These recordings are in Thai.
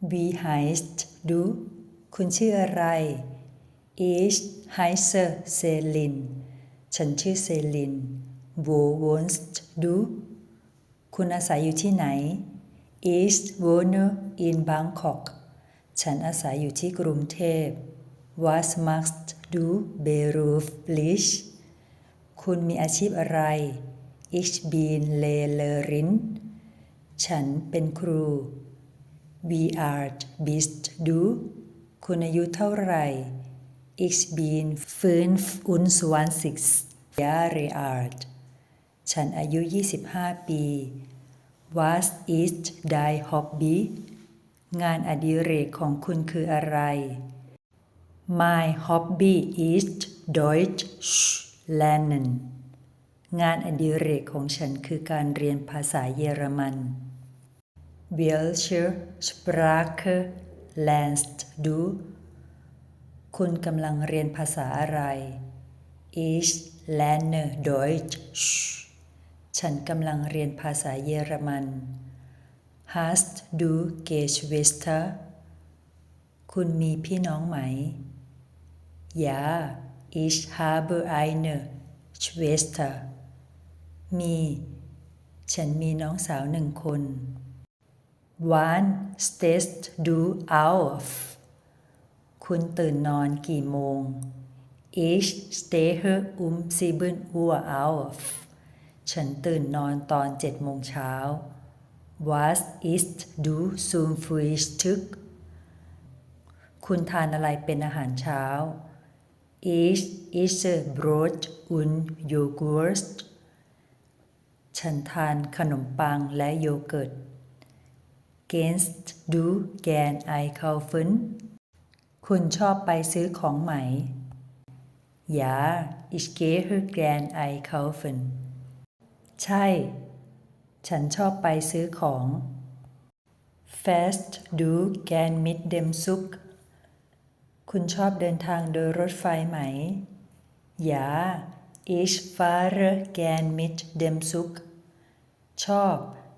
Wie heißt du คุณชื่ออะไร Ich heiße Selin ฉันชื่อเซลิน Wo wohnst du คุณอาศัยอยู่ที่ไหน Ich wohne in Bangkok ฉันอาศัยอยู่ที่กรุงเทพ Was machst du beruflich คุณมีอาชีพอะไร Ich bin Lehrerin ฉันเป็นครู Wie alt bist du คุณอายุเท่าไหร่ Ich bin 25 Jahre alt ฉันอายุ 25 ปี Was ist dein Hobby งานอดิเรกของคุณคืออะไร My hobby is Deutsch lernen งานอดิเรกของฉันคือการเรียนภาษาเยอรมัน Welche Sprache lernst du คุณกำลังเรียนภาษาอะไร Ich lerne Deutsch ฉันกำลังเรียนภาษาเยอรมัน Hast du Geschwister คุณมีพี่น้องไหม Ja ich habe eine Schwester มี ฉันมีน้องสาวหนึ่งคน Wann stehst du auf คุณตื่นนอนกี่โมง Ich stehe um 7 Uhr auf ฉันตื่นนอนตอนเจ็ดโมงเช้า Was isst du zum Frühstück คุณทานอะไรเป็นอาหารเช้า Ich esse Brot und Joghurt ฉันทานขนมปังและโยเกิร์ต Gehst du gern einkaufen คุณชอบไปซื้อของไหม Ja ich gehe gern einkaufen ใช่ ฉันชอบไปซื้อของ Fährst du gern mit dem Zug คุณชอบเดินทางโดยรถไฟไหม Ja ich fahre gern mit dem Zug ชอบ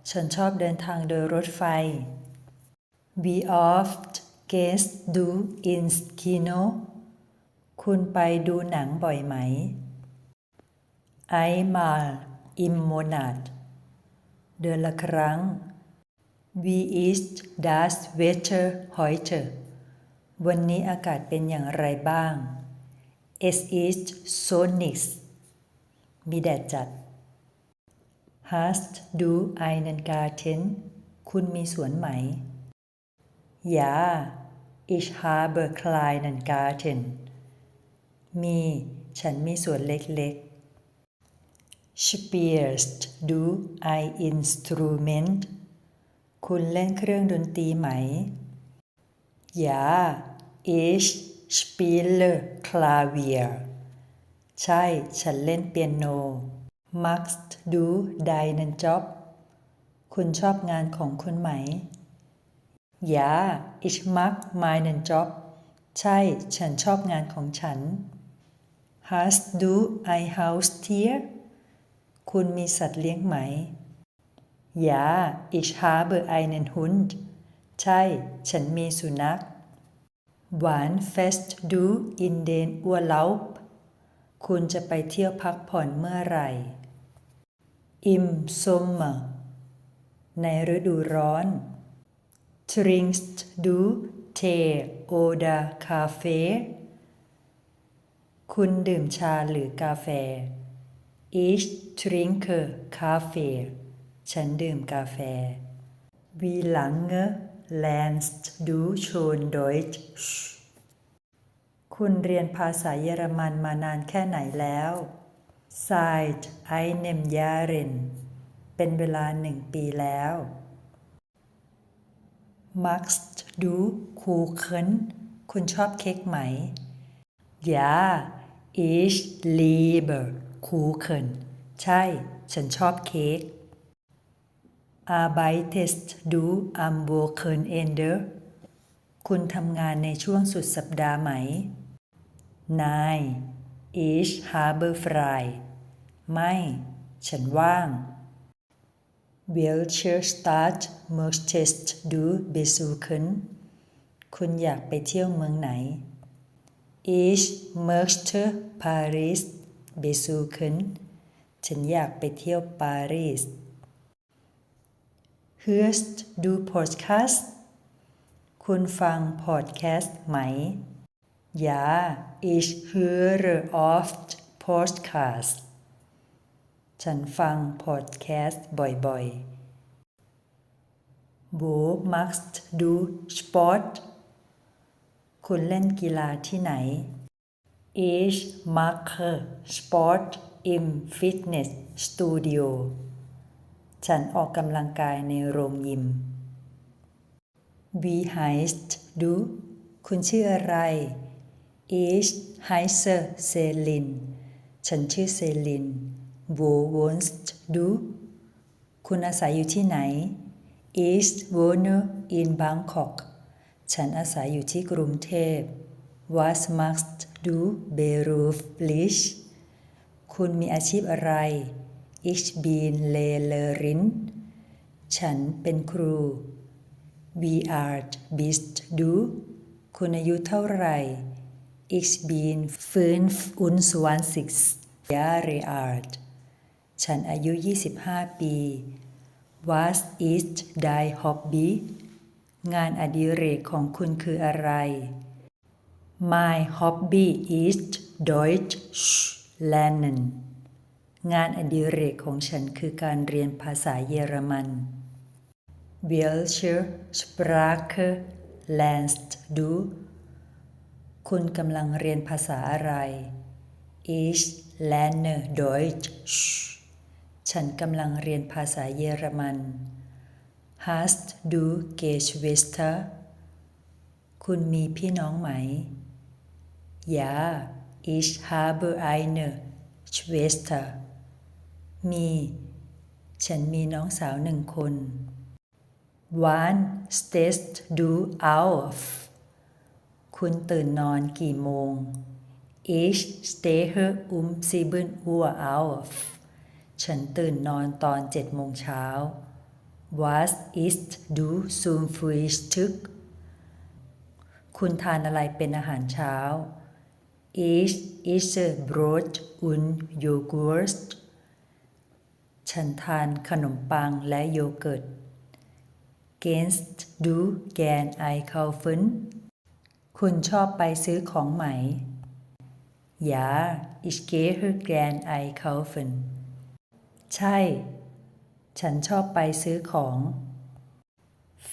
ฉันชอบเดินทางโดยรถไฟ We oft gehst du ins Kino คุณไปดูหนังบ่อยไหม Einmal im Monat เดือนละครั้ง Wie ist das Wetter heute วันนี้อากาศเป็นอย่างไรบ้าง Es ist sonnig มีแดดจัด Hast du einen Garten คุณมีสวนไหม Ja ich habe kleinen Garten มีฉันมีสวนเล็กๆ Spielst du ein Instrument คุณเล่นเครื่องดนตรีไหม Ja ich spiele Klavier ใช่ ฉันเล่นเปียโน Magst du deinen Job คุณชอบงานของคุณไหม Ja ich mag meinen Job ใช่ ฉันชอบงานของฉัน Hast du ein Haustier คุณมีสัตว์เลี้ยงไหม Ja ich habe einen Hund ใช่ ฉันมีสุนัข Wann fährst du in den Urlaub คุณจะไปเที่ยวพักผ่อนเมื่อไหร่ Im Sommer ในฤดูร้อน Trinkst du Tee oder Kaffee คุณดื่มชาหรือกาแฟ Ich trinke Kaffee ฉันดื่มกาแฟ Wie lange lernst du schon Deutsch คุณเรียนภาษาเยอรมันมานานแค่ไหนแล้ว Seit einem Jahren เป็นเวลาหนึ่งปีแล้ว Magst du Kuchen คุณชอบเค้กไหม Ja ich liebe Kuchen ใช่ ฉันชอบเค้ก Arbeitest du am Wochenende คุณทำงานในช่วงสุดสัปดาห์ไหม Nein ich habe frei ไม่ ฉันว่าง Welche Stadt möchtest du besuchen คุณอยากไปเที่ยวเมืองไหน Ich möchte Paris besuchen ฉันอยากไปเที่ยวปารีส Hörst du Podcast คุณฟังพอดแคสต์ไหม Ja ich höre oft Podcast ฉันฟังพอดแคสต์บ่อยๆ Wo machst du Sport คุณเล่นกีฬาที่ไหน Ich mache Sport im Fitnessstudio ฉันออกกำลังกายในโรงยิม Wie heißt du คุณชื่ออะไร Ich heiße Selin ฉันชื่อเซลิน Wo wohnst du คุณอาศัยอยู่ที่ไหน Ich wohne in Bangkok ฉันอาศัยอยู่ที่กรุงเทพ Was machst du beruflich คุณมีอาชีพอะไร Ich bin Lehrerin ฉันเป็นครู Wie alt bist du คุณอายุเท่าไหร่ Ich bin 25 Jahre alt ฉันอายุ 25 ปี Was ist dein Hobby งานอดิเรกของคุณคืออะไร My hobby is Deutsch lernen งานอดิเรกของฉันคือการเรียนภาษาเยอรมัน Welche Sprache lernst du คุณกำลังเรียนภาษาอะไร Ich lerne Deutsch ฉันกำลังเรียนภาษาเยอรมัน Hast du Geschwister คุณมีพี่น้องไหม Ja ich habe eine Schwester มี ฉันมีน้องสาวหนึ่งคน Wann stehst du auf คุณตื่นนอนกี่โมง Ich stehe um 7 Uhr auf ฉันตื่นนอนตอนเจ็ดโมงเช้า Was isst du zum Frühstück คุณทานอะไรเป็นอาหารเช้า Ich esse Brot und Joghurt ฉันทานขนมปังและโยเกิร์ต Gehst du gern einkaufen คุณชอบไปซื้อของไหม Ja ich gehe gern einkaufen ใช่ ฉันชอบไปซื้อของ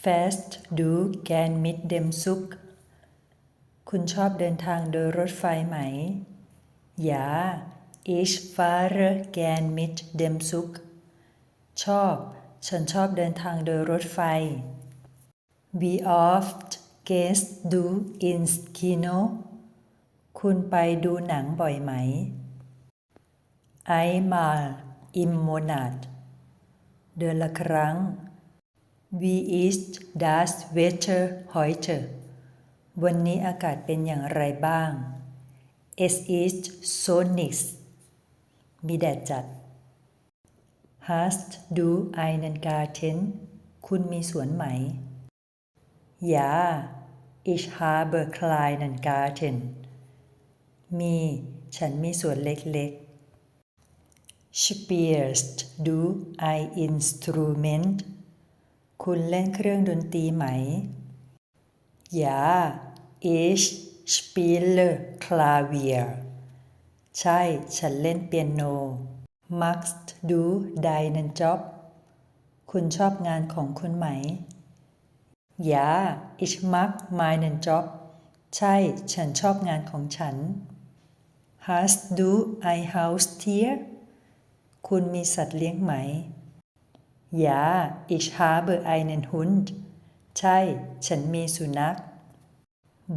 Fährst du gern mit dem Zug คุณชอบเดินทางโดยรถไฟไหม Ja ich fahre gern mit dem Zug ชอบ ฉันชอบเดินทางโดยรถไฟ Wie oft gehst du ins Kino คุณไปดูหนังบ่อยไหม Einmal im Monat เดือนละครั้ง Wie ist das Wetter heute วันนี้อากาศเป็นอย่างไรบ้าง Es ist sonnig มีแดดจัด Hast du einen Garten คุณมีสวนไหม Ja ich habe kleinen Garten มี ฉันมีสวนเล็กๆ Spielst du ein Instrument คุณเล่นเครื่องดนตรีไหม Ja ich spiele Klavier ใช่ ฉันเล่นเปียโน Magst du deinen Job คุณชอบงานของคุณไหม Ja ich mag meinen Job ใช่ ฉันชอบงานของฉัน Hast du ein Haustier คุณมีสัตว์เลี้ยงไหม Ja ich habe einen Hund ใช่ ฉันมีสุนัข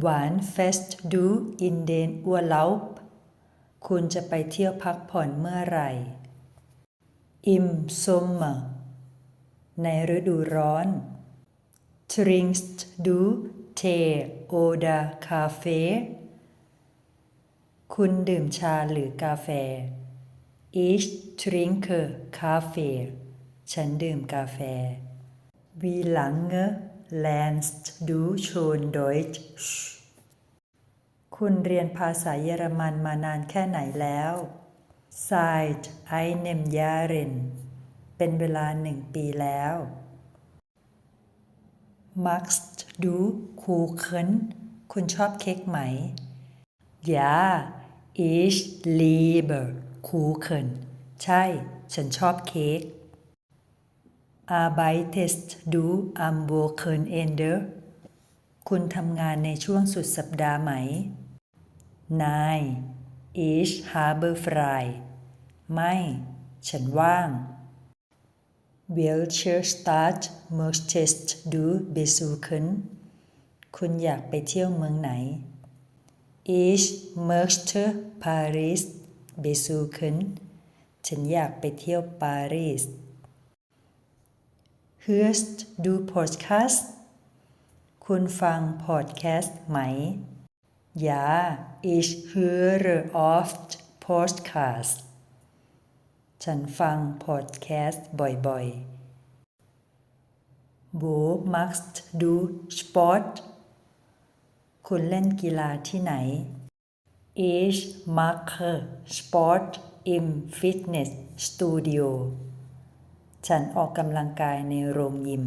Wann fährst du in den Urlaub คุณจะไปเที่ยวพักผ่อนเมื่อไหร่ Im Sommer ในฤดูร้อน Trinkst du Tee oder Kaffee คุณดื่มชาหรือกาแฟ Ich trinke Kaffee ฉันดื่มกาแฟ Wie lange lernst du schon Deutsch คุณเรียนภาษาเยอรมันมานานแค่ไหนแล้ว Seit einem Jahren เป็นเวลาหนึ่งปีแล้ว Magst du Kuchen คุณชอบเค้กไหม Ja ich liebe Kuchen ใช่ ฉันชอบเค้ก Arbeitest du am Wochenende คุณทำงานในช่วงสุดสัปดาห์ไหม Nein ich habe frei ไม่ ฉันว่าง Welche Stadt möchtest du besuchen คุณอยากไปเที่ยวเมืองไหน Ich möchte Paris besuchen ฉันอยากไปเที่ยวปารีส Hörst du Podcast คุณฟังพอดแคสต์ไหม Ja ich höre oft Podcast ฉันฟังพอดแคสต์บ่อยๆ Wo machst du Sport คุณเล่นกีฬาที่ไหน Ich mache Sport im Fitnessstudio ฉันออกกำลังกายในโรงยิม